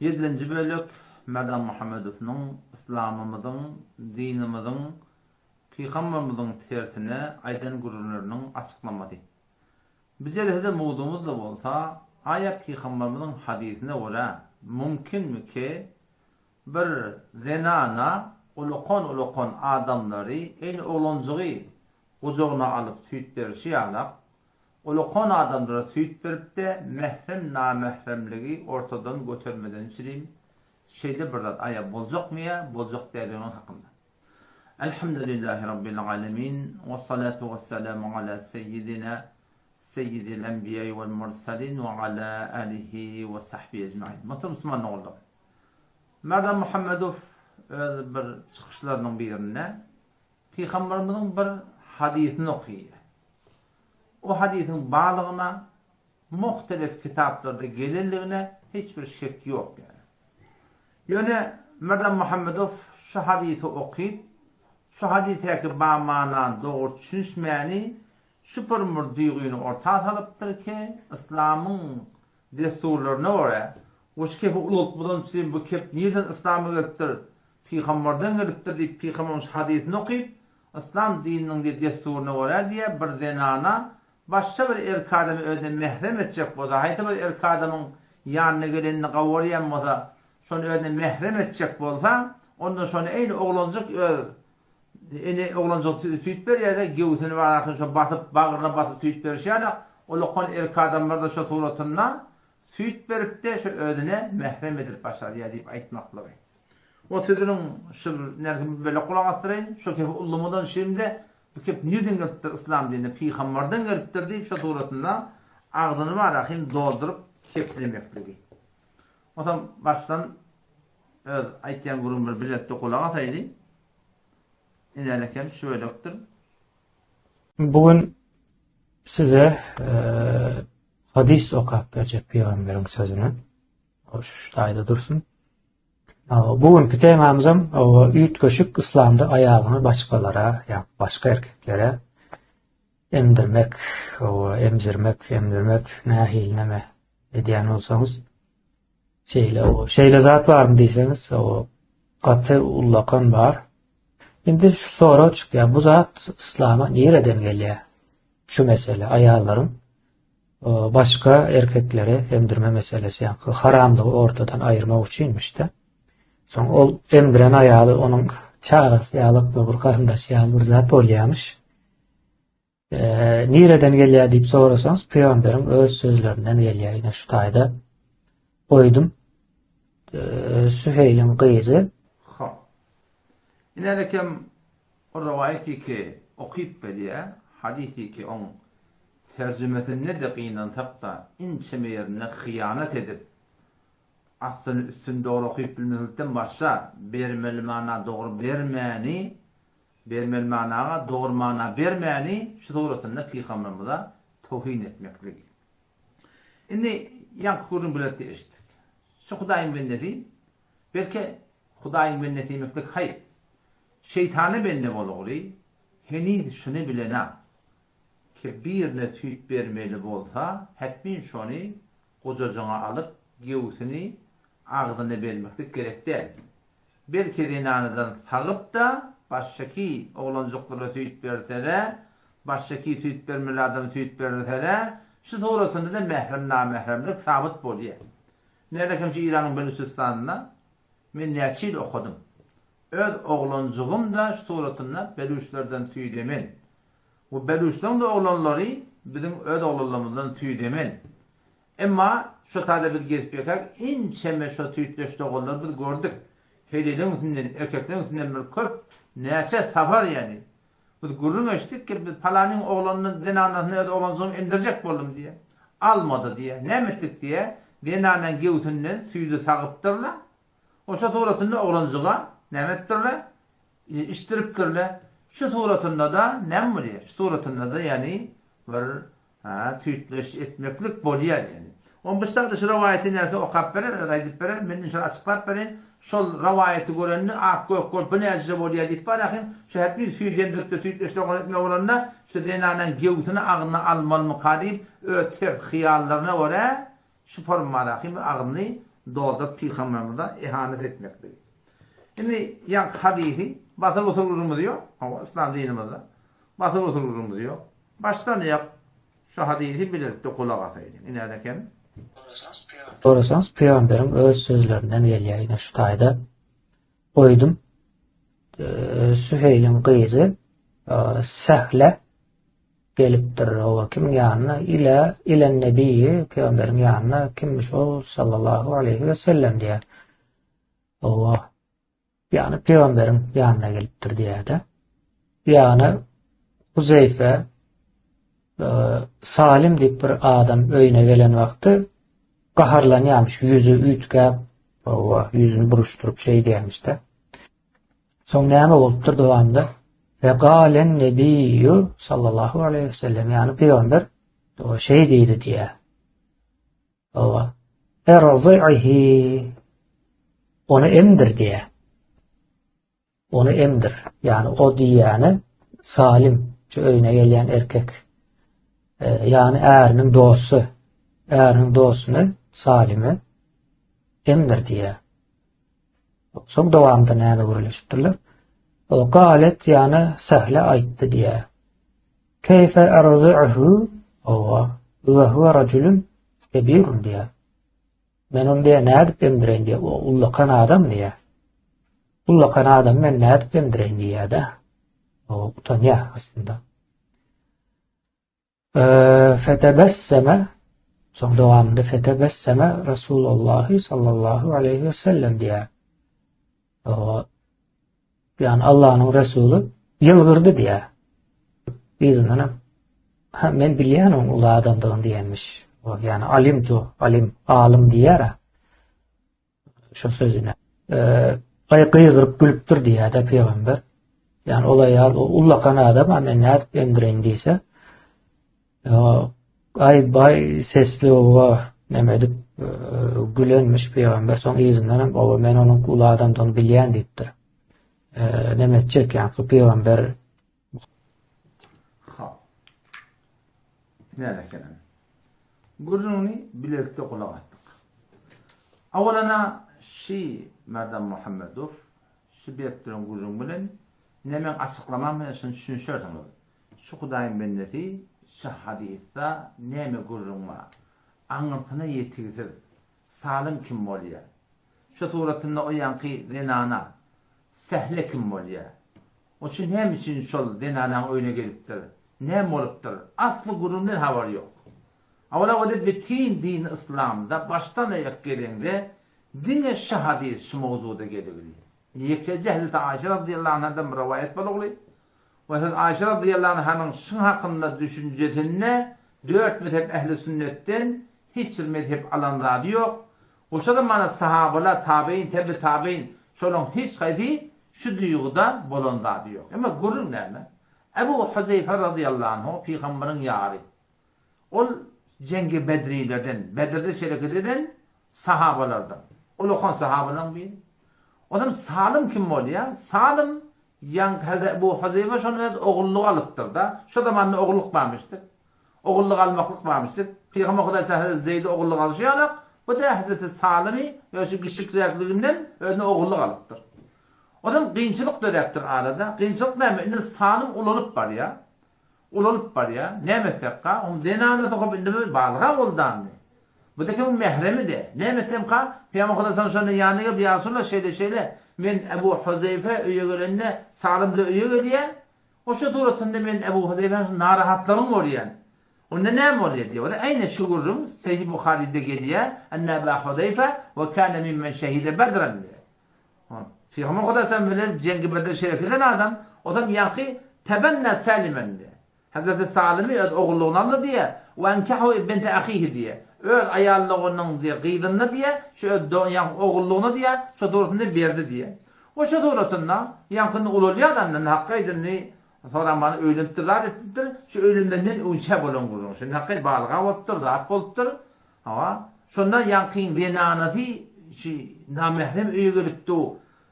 Yedinci bölük Merdan Muhammedov'nun İslam'ımızın, dinimizin, Peygamberimizin tersine aydın gururlarının açıklaması. Bize de mudumuz da olsa, aya Peygamberimizin hadisine göre mümkün mü ki bir zenana ulukon ulukon adamları en oluncuğu kucağına alıp tüyt berişi alak, ulukon adamlara tüyt berip de mehrem namehremligi ortadan götürmeden içireyim. Şeyde bir zat aya bolcak mı ya? Bolcak derinin hakkında. Elhamdülillahi Rabbil alemin ve salatu ve selamu ala seyyidina seyyidil enbiya vel mursalin ve ala alihi ve sahbihi ecmaîn. Muhterem Müslüman oldu. Merdan Muhammedov bir çıkışlarının birine Peygamberimizin bir hadisini okuyor. o hadisin bağlığına muhtelif kitaplarda gelirliğine hiçbir şek yok yani. Yöne Merdan Muhammedov şu hadisi okuyup şu hadisteki ba manan doğru düşünmeyeni şu pırmır duyguyunu orta salıptır ki İslam'ın desturlarına göre Oş kep ulut budan sen bu kep neden İslam'ı gittir? Peygamberden gelipdir deyip Peygamberin hadisini okuyup İslam dininin de desturuna göre diye bir zenana başqa bir erk adamı özüne mehrem edecek boza, hayta bir erk adamın yanına gelenini qavoriyan boza, şonu özüne mehrem edecek bolsa, ondan sonra eyni oğlancık öz, eyni oğlancık tüyt ber ya da gevsini var artık şu batıp, bağırına batıp tüyt ber şey da, o lokon erka adamlar da şu tuğratından, tüyt berip de şu özüne mehrem edip başlar ya deyip aytmakla. O sözünün şu nerkin böyle kulak attırayın, şu kefi ullumudan şimdi kep nirden geliptir İslam dinine peygamberden geliptir deyip şu suratında ağzını var ahin doldurup keplemekligi. O zaman baştan öz aytyan gurun bir bilette kulak ataydı. İlerlekem şöyle yoktur. Bugün size e, hadis okuyup verecek Peygamberin sözünü. O şu dursun. Bugünkü temamızın üyüt köşük İslam'da ayağını başkalara, ya başka erkeklere emdirmek, emzirmek, emdirmek, nahilineme diyen olsanız şeyle o şeyle zat var mı diyseniz o katı ullakan var. Şimdi şu soru çıkıyor. Bu zat İslam'a nereden geliyor? Şu mesele ayağların başka erkeklere emdirme meselesi yani haramlığı ortadan ayırmak içinmiş de. Son ol emdiren ayağı onun çağrısı yağlık bir karındaş yağlı bir zat bolyamış. E, nereden geliyor deyip sorarsanız Peygamberin öz sözlerinden geliyor. Yine şu tayda koydum. E, Süheyl'in kıyızı Ha. İlerlekem o rivayeti ki okuyup beliye hadisi ki on tercümetinde de kıyınan takta inçeme yerine hıyanet edip aslını üstün doğru okuyup bilmekten başla bermel mana doğru bermeni bermel managa doğru mana bermeni şu doğrultuda peygamberimize tohin etmeklik. Indi yankı kurun bilet değiştik. Şu Hudaýyň benneti belki Hudaýyň benneti meklik hayır. Şeytany bende bolagry. Henin şunu bilena ki bir netüt bermeli bolsa, hepmin şonu gojajaňa alyp gewsini ağzını belmeklik gerek değil. Belki zinanadan sağıp da başşaki oğlancıklara tüyüt bersele, başşaki tüyüt bermeli adam tüyüt bersele, şu doğrultunda da mehrem na mehremlik sabit bolýar. Nerede kemşi İran'ın Belüçistan'ına men näçe okudum. Öz oglanjygym da şu torotunda belüşlerden tüýdemen. Bu belüşden de oglanlary bizim öz oglanlarymyzdan tüýdemen. Emma şu tada bir gezip yakak, inçeme şu tüytleşti oğulları biz gördük. Helilerin üstünden, erkeklerin üstünden bir köp, neçe safar yani. Biz gurrun açtık ki biz palanın oğlanını zenanasını öde oğlancığım emdirecek boldum diye. Almadı diye, ne ettik diye, zenanen gevtünden suyu sağıptırla. O şu tuğratında oğlancığa ne ettirle, iştiriptirle. Şu suratında da ne mi Şu suratında da yani bir ha, tüytleş etmeklik bolyer yani. On bıçta da şu rivayetini herke okap berer, öyle berer, mendin şöyle açıklap berer, şol rivayeti görenini ak gök gök bu necde bu diye deyip bar akim, şu hep bir tüy dendirip de tüy işte onu etme oranına, işte denanen gevtini ağına alman mukadim, öter hiyallarına göre, şu forma akim ağını dolda peygamberimize ihanet etmektir. Şimdi yan hadisi batıl usul urumu diyor, ama İslam dinimizde batıl usul urumu diyor. Başta ne yap? Şu hadisi bilirdik de kulak ataydı. İnerken, Sorasanız Peygamberin öz sözlerinden geliyor yine şu tayda. Koydum. Ee, Süheyl'in kıyızı e, Sehle gelipdir o kim yanına ile ile nebiyyi peygamberin yanına kimmiş o sallallahu aleyhi ve sellem diye. O yani peygamberin yanına geliptir diye de. Yani Huzeyfe e, Salim deyip bir adam öyüne gelen vakti kaharlanıyormuş. Yüzü ütke yüzünü buruşturup şey diyormuş da. Son näme bolupdyr dowamda? Ve galen nebiyyü sallallahu aleyhi ve sellem yani peygamber o şey deydi diye. O erzihi onu emdir diye. Onu emdir. Yani o diyeni salim şu öyüne gelen erkek. Ee, yani erinin doğusu. Erinin doğusunu salimi emdir diye. Çok devamında näme guruluşupdurlar? O galet yani sehle aytdı diye. Keyfe erzi'uhu o ve huve raculun kebirun diye. Men onu diye ne edip emdireyin diye. O ullakan adam diye. Ullakan adam men ne edip emdireyin diye de. O utanıyor aslında. Ee, fetebesseme son devamında fetebesseme Resulullah sallallahu aleyhi ve sellem diye. O yani Allah'ın Resulü yılgırdı diye. Bilýän ula adamdygyny diýenmiş. O yani alim tu, alim, alim diýär. Şu sözüne. Eee aýkygyryp gülüpdir diýär de peýgamber. Yani olay ýa ullakan adam men näp emdireň diýse. Ay bay sesli o neme edip gülenmiş peýgamber soň izinden o men onuň ula adamdygyny bilýän diýipdir. Eee demetjek ýa-ni peýgamber Ha. İnerken. Gurrunu bilirdi kulak attık. Awalana şi Merdam Muhammedov şu beptiren gurrun bilen nemen açıklamam şunu düşünşörsün. Şu Hudaýyň bendeti şu hadisde neme gurrun var. Aňyrtyna ýetigdir. Salim kim bolýar? Şu turatynda o ýanky zenana sehle kim bolýar? O şu hem için şol denanan öyle gelipdir. Ne bolupdyr? Aslı gurundan habar yok. Awala o bütün din İslam'da baştan ayak gelende dine şahadis şu mawzuda gelir. Yeke Hazreti Ayşe radıyallahu anhadan bir rivayet bolugly. Hazreti Ayşe radıyallahu anhanın şun hakkında düşüncesine dört mezhep ehli sünnetten hiç bir mezhep alanlar yok. O şada mana sahabalar, tabi'in, tabi tabi'in şolun hiç kaydi şu duyguda bolanda diyor. Ama gurur näme? Ebu Huzeyfe radıyallahu anhu peygamberin yari. Ol cengi Bedrilerden, Bedir'de şereket eden sahabalardan. Ol okan sahabadan bir. Adam Salim kim bolýar? Salim yan Ebu Huzeyfe şonu oğulluk alıptır da. Şu zamanlı oğulluk barmıştır. Oğulluk almaklık barmıştır. Peygamber Huda Hazreti Zeyd'i oğulluk alışýarlar. Bu da Hazreti Salim'i ya şu güçlüklerliğinden özüne oğulluk alıptır. Adam kıyınçılık dörektir arada. Kıyınçılık ne mi? İnne salim ulunup var ya. Ulunup var ya. Ne mesekka? Om denanı tokup indi mi? Balga oldu anne. Bu da kim mehremi de. Ne mesekka? Peygamber sana şöyle yanına bir yansınla şeyle şeyle. Men Ebu Huzeyfe üye görenine salimle üye geliye. O şu turatında men Ebu Huzeyfe'nin narahatlığım oluyor. Onda ne oluyor da aynı şuurum Seyyid Bukhari'de geliyor. Enne Ebu Huzeyfe ve kâne mimmen şehide bedren diye. Peygamber Huda sen bilen cengi bedel şerefiden adam. Adam yankı tebenne salimen diye. Hazreti Salim'i oğulluğunu aldı diye. Ve enkahu binte ahihi diye. Öz ayallığının diye gıydınını diye. Şu öz oğulluğunu diye. Şu doğrultunu verdi diye. O şu doğrultunda yankını ululuyor adamın hakkıydın sonra bana ölümtürler ettir. Şu ölümden unçe bolun kurun. Şimdi hakkı balga ottur, zat boluttur. Ama şundan yankın denanatı şu namehrem üyegülüktü.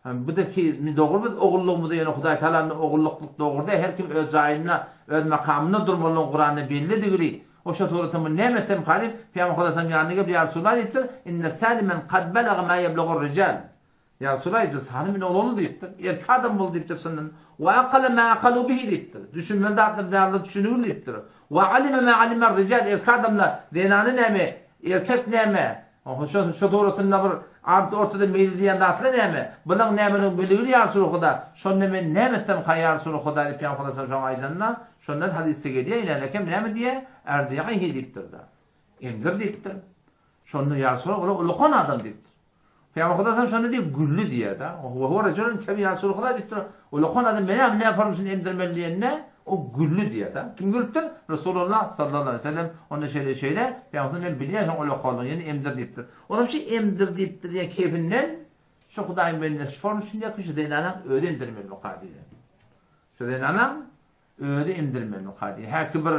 Bu da ki mi doğru mu oğulluğumu da yani Huday Teala'nın oğulluklık doğru da her kim öz ayına öz makamına durmalının Kur'an'ı belli değil. O şu turatımı ne mesem halif Peygamber Kodasam yanına gelip ya Resulullah deyiptir. İnne salimen kad belaga ma yeblugur rical. Ya Resulullah deyiptir. Salimin oğlunu deyiptir. Erkek adam bul deyiptir senin. Ve akale ma akalu bihi deyiptir. Düşünmeli dağıtır dağıtır düşünür deyiptir. Ve alime ma alimer rical. Erkek adamla denanı neme, erkek neme. Şu şu turatında bir art ortada meyli diyen dağıtlı neme. Bunun nemenin bilgili ya Resulullah. Şon neme nemetten hayya Resulullah Huda deyip Peygamber Kodasam şu aydanına. Şondan hadiste geliyor. İlerlekem neme diye erdiyahi deyiptir da. Emdir deyiptir. Şonu ya Resulullah ola ulukon adam deyiptir. Peygamber Huda şonu diye güllü diye da. Ve huve reculun kebi ya Resulullah deyiptir. Ulukon adam beni ne yapar mısın emdirmeliyen ne? O güllü diye da. Kim güllüdür? Resulullah sallallahu aleyhi ve sellem onu şöyle şöyle Peygamber ben biliyorum ulukon yani emdir deyiptir. Onun için emdir deyiptir diye keyfinden şu Hudayın benimle şform için yakışı deyinanan öyle emdirmeli mukadiyle. Şu deyinanan öyle emdirmeli mukadiyle. Her ki bir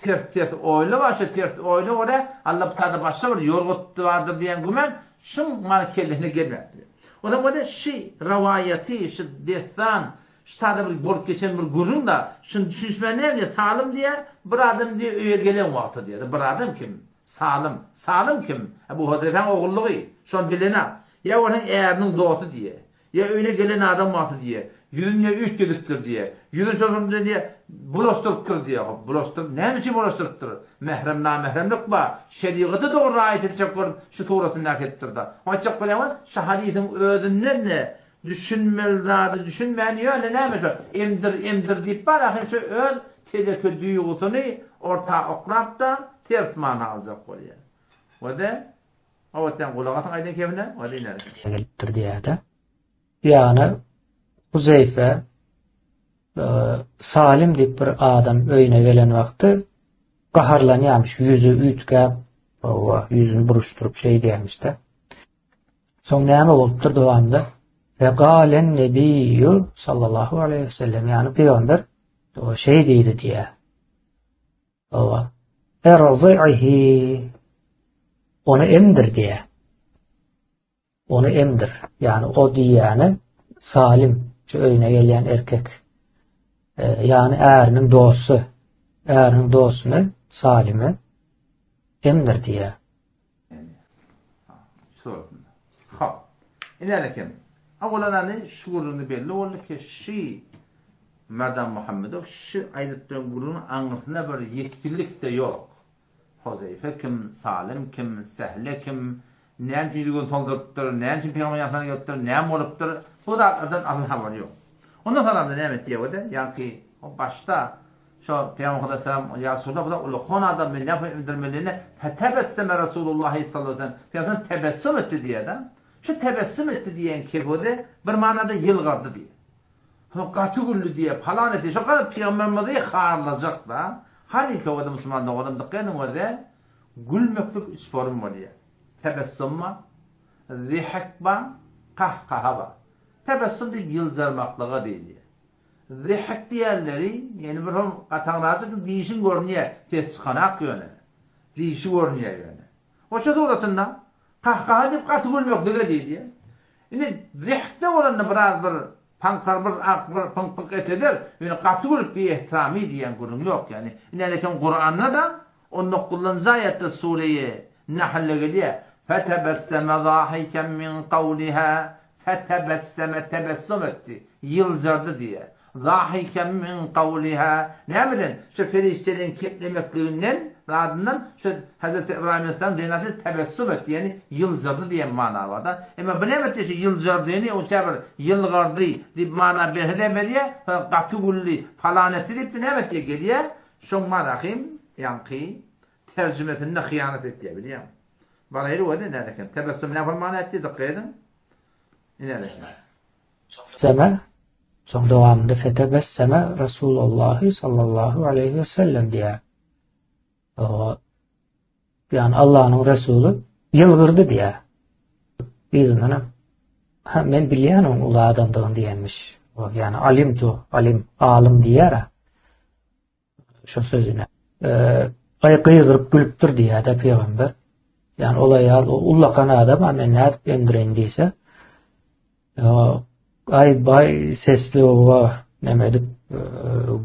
tert tert oylu başa tert oylu ora Allah bu tadı başa bir yorguttu vardır diyen gümen şun markelihine gelmedi. O da böyle şey ravayeti, şu destan, şu tadı bir borç geçen bir gurun da şun düşünüşme ne diye salim diye bir adam diye öyle gelen vakti diye. Bir adam kim? Salim. Salim kim? Ha, Bu Hazrefen oğulluğu. Şun bilene. Ya onun eğerinin doğutu diye. Ya öyle gelen adam vakti diye. Yüzünce üç gediktir diye. Yüzün çocuğunda diye bulostırıktır diye. Bulostır ne biçim bulostırıktır? Mehrem na mehremlik ba. Şeriatı doğru ayet edecek var şu tuğratını nakettir da. Ama çok kolayman şahadiyetin ödünden ne? Düşünmeli zadı düşünmeyen öyle neymiş o? Emdir emdir deyip var. Ahin şu öl telekü duygusunu orta oklap da ters mana alacak de o vatten kulağatın aydın kevine o da inerim. gelipdir diye de. Yani Huzeyfe e, Salim deyip bir adam öyüne gelen vakti qaharlanyamış yüzü ütke yüzünü buruşturup şey diyemiş de. Son näme bolupdur dowamda? Ve galen nebiyyü sallallahu aleyhi ve sellem yani peygamber o şey deydi diye. O erzihi onu emdir diye. Onu emdir. Yani o diyeni salim şu öyüne gelen erkek. Ee, yani erinin doğusu. Erinin doğusunu salimi emdir diye. suratında. Ha. İlerlekem. Avvalan şuurunu belli oldu ki şi Merdan Muhammedov şu ayetlerin gurunun anlatına bir yetkililik de yok. Hozeyfe kim, Salim kim, Sehle kim, neyem için yüzüğün tolduruptur, neyem için peygamber yasana götür, neyem oluptur, bu da arkadan alın haberi yok. Ondan sonra da neyem etti ya yani ki o şu Peygamber Aleyhisselam ya Resulullah bu da ulukon adam ben ne yapayım indirmeliğine fetebesseme Resulullah sallallahu aleyhi ve sellem Peygamber tebessüm de şu tebessüm etti diyen kebode bir manada yılgardı diye. Katı güllü diye falan etti. Şu kadar Peygamberimizi xarlayacak da. Hani da Müslüman da oğlum dıkkayın o da gülmeklük üç form var diye. Tebessüm var, zihak var, kahkaha var. Tebessüm deyip yılcarmaklığa değil diye. Zihak diyenleri yani bir hon katan razı ki değişin görünüyor. Tetskanak yöne. Değişi görünüyor yöne. O şu doğrultunda kahkaha deyip katı gülmeklüğe değil diye. Şimdi zihakta olanı biraz bir pankar bir ak bir punk punk etedir. Yani katı gülüp bir ihtirami diyen gurun yok yani. İnelekin Kur'an'da da onu kullanıcı ayette sureyi Nahl'e geliyor. فَتَبَسَّمَ ضَاحِكًا مِنْ قَوْلِهَا فَتَبَسَّمَ tebessüm etti. Yılcardı diye. ضَاحِكًا مِنْ قَوْلِهَا Ne bilin? Şu feriştelerin keplemekliğinden ardından şu Hz. İbrahim Aleyhisselam denatı tebessüm etti. Yani yılcardı diye mana var da. Ama ne etti? Şu yılcardı yani o çabır yılgardı deyip mana bir hedemeliye katı gulli falan etti de ne etti geliyor? Şu marahim yankı tercümetinde hıyanet etti biliyor musun? Bana yeri o ne dekin? Tebessüm ne mana etti? Dikkat edin. Ne? Seme son devamında fetebesseme Resulullah sallallahu aleyhi ve sellem diye. Yani Allah'ın Resulü yılgırdı diye. Bizden ha men biliyorum ula adamdığın diyenmiş. Yani alim tu, alim, alim diyer. Şu sözüne. Ee, ay kıygırıp gülüptür diye de peygamber. Yani olay al, ulla kana adam ama ne emdirendiyse. Ya, ay bay sesli ova nemedik e,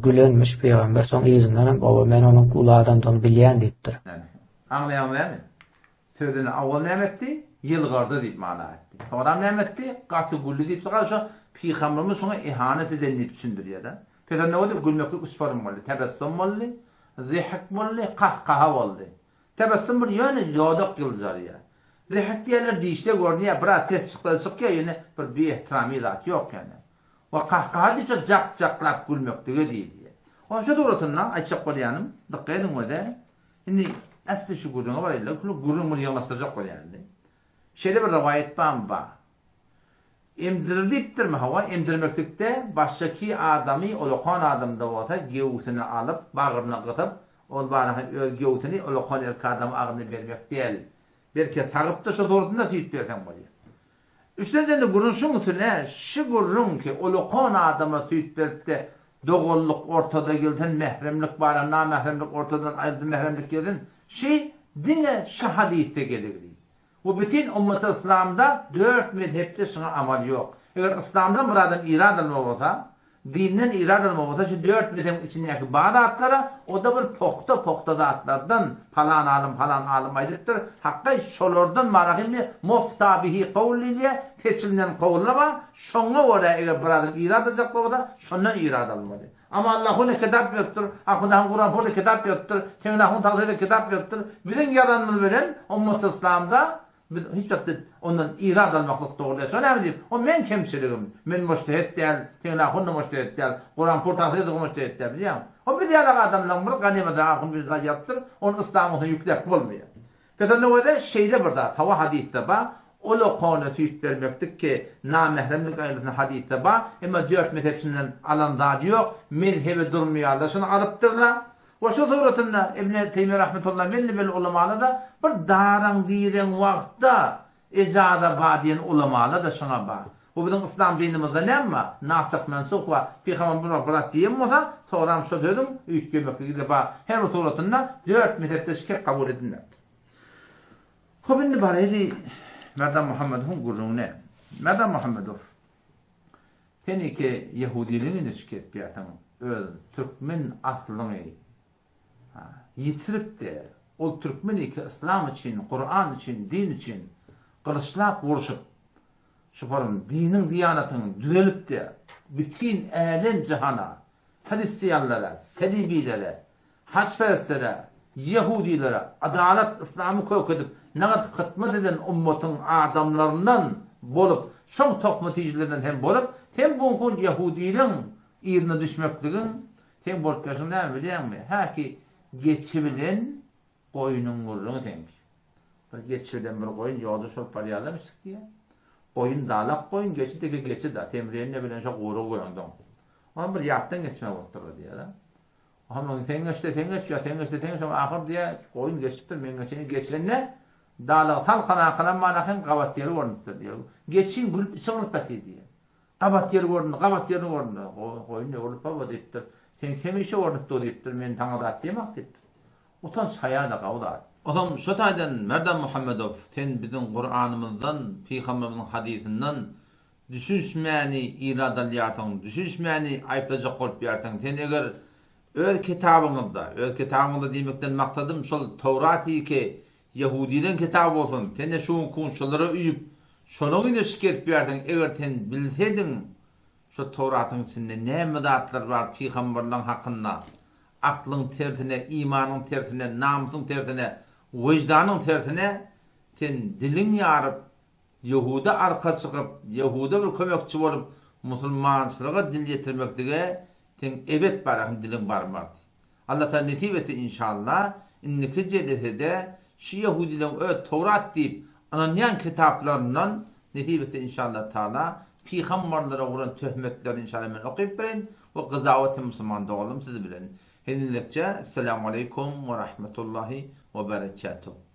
gülönmüş peyğəmbər sonra yüzündən baba mən onun qulu adamdan bilən deyibdir. Yəni, Anlayanlarmı? Sözün avval nəmətdi, yılğardı deyib mana etdi. Sonra nəmətdi, qatı qullu deyib sonra peyğəmbərimiz sonra ihanət edildiyi üçündür ya da. Peyğəmbər nə oldu? Gülməklik usfarım oldu, təbəssüm oldu, zihak oldu, qahqaha oldu. Təbəssüm bir yəni yadaq yılcar ya. Zihak deyirlər deyişdə gördün ya, bura tez çıxdı, çıx ki, yəni bir bir ehtiramı yox yəni. Ve kahkaha deyip cak caklap gülmeklik değil diye. O şu doğrultusunda açık olyanım. Dikkat edin o da. Şimdi asli şu gurruna var illa kulu gurrun bunu yalasıracak ol yani. Şeyde bir rivayet ban ba. Emdiriliptir mi hava? Emdirmeklikte baştaki adamı olukan adamda olsa gevutini alıp bağırına kıtıp ol bana gevutini olukan erk adamı ağını vermek değil. Belki takıp da şu doğrultusunda tüyüt versen var ya. Üçten de gurrun şu gurrun ki olukan adama tüyüt verip de doğulluk ortada geldin, mehremlik var, namahremlik ortadan ayrıldı, mehremlik geldin. Şey, dine şahadiyette gelir. Bu bütün ümmet İslam'da dört mezhepte şuna amal yok. Eğer İslam'dan muradım irad alma olsa, dinden irad alma olsa şu dört mezhep içindeki bağdatlara o da bir pokta pokta da atlardan falan alim falan alim aydıktır. Hakka şolordan marahim bir muftabihi kavliyle seçilen kavla var. Şonga ora eğer muradım irad alacak da şondan irad almalı. Ama Allah onu kitap yoktur. Akudan Kur'an burada kitap yoktur. Tengnahun tavsiyede kitap yoktur. Bizim yaranını veren ümmet İslam'da hiç vakit ondan irad almaklık doğru değil. Söyle mi diyeyim? O men kemçiligim. Men müştehit değil. Tengnahun da müştehit değil. Kur'an tavsiyede de müştehit değil. Biliyor? O bir diğer adamla bir ganimet akın bir zayattır. Onun İslam'ını yüklep olmuyor. Peki ne oldu? Şeyde burada, tava hadiste ba, o lokonu tüyt vermektik ki namahremlik ayrıntısına hadiste ba, ama dört mezhepsinden alan da yok, mezhebi durmuyor Allah'ını alıptırlar. Ve şu suratında İbn-i Teymi Rahmetullah belli belli ulamalı da bir daran diren vakta icada badiyen ulamalı da şuna ba. Bu bizim İslam dinimizde ne ama? Nasık mensuk var. Peygamber diyeyim mi da? Sonra şu dedim, üç gömekli gidip ba. Her suratında dört mezhepte şikayet kabul edinler. Kubinni barayli Merdan Muhammed hun gurrune. Merdan Muhammed of. Teni ki Yahudiliğini şikayet bir atam. Öz Türkmen aslını yitirip de o Türkmeni ki İslam için, Kur'an için, din için kılıçlap vuruşup şuparım dinin diyanatını düzelip de bütün alem cihana Hristiyanlara, Selibilere, Haçperestlere, Yahudilere adalet İslam'ı koyuk edip ne kadar hıtmet eden ummetin adamlarından bolup şon tokmaticilerinden hem bolup hem bunkun Yahudilerin irine düşmekliğin hem bolup yaşın ne biliyor musun? Ha ki geçibilen koyunun vurduğunu tenk. Bir geçibilen bir koyun yolda şol parayalamıştık diye. Koyun dağlak koyun geçi de geçi da temriyen ne bilen şok uğru koyundun. Ama bir yaptan geçmek oturdu diye da. Ama tengeçte tengeç ya tengeçte tengeç ama ahir diye koyun geçiptir men geçeni geçenle dağla tal kana kana manakın qabat yeri ornuttu diyor. Geçin gülüp sığırıp pati diye. Qabat yeri ornuttu, qabat yeri ornuttu. Koyun ne olup baba deyiptir. 생, 생의쇼를 ettirmen tangada demak depdir. Otan sayada gavda. Adam şotaýdan Merdan Muhammedow sen bizim Kur'anımızdan, Peygamberimizin hadisinden düşünşmäni iradalýarsaň, düşünşmäni aýplajak bolup ýarsaň, sen eger öz kitabyňyzda, öz kitabyňyzda diýmekden maksadım şol Tawrat-y ki Yahudiýlerin kitabı bolsun. Sen de şu kunşulara üýüp, şonuň ýene şikayet ýarsaň, eger sen bilsedin şu Tawratın içinde ne müdatlar var peygamberlerin hakkında? Aklın tertine, imanın tertine, namusun tertine, vicdanın tertine sen dilin yarıp Yahuda arka çıkıp Yahuda bir kömekçi olup Musulmançılığa dil getirmektige ten evet barahım dilin barmardı. Allah ta netibeti inşallah. İnniki cedesede şu Yahudilerin ö Tevrat deyip ananyan kitaplarından netibeti inşallah taala peygamberlere vuran töhmetler inşallah men okuyup bilen ve qızavati Müslüman doğalım siz bilen. Henilekçe selamun aleyküm ve rahmetullahi ve berekatuhu.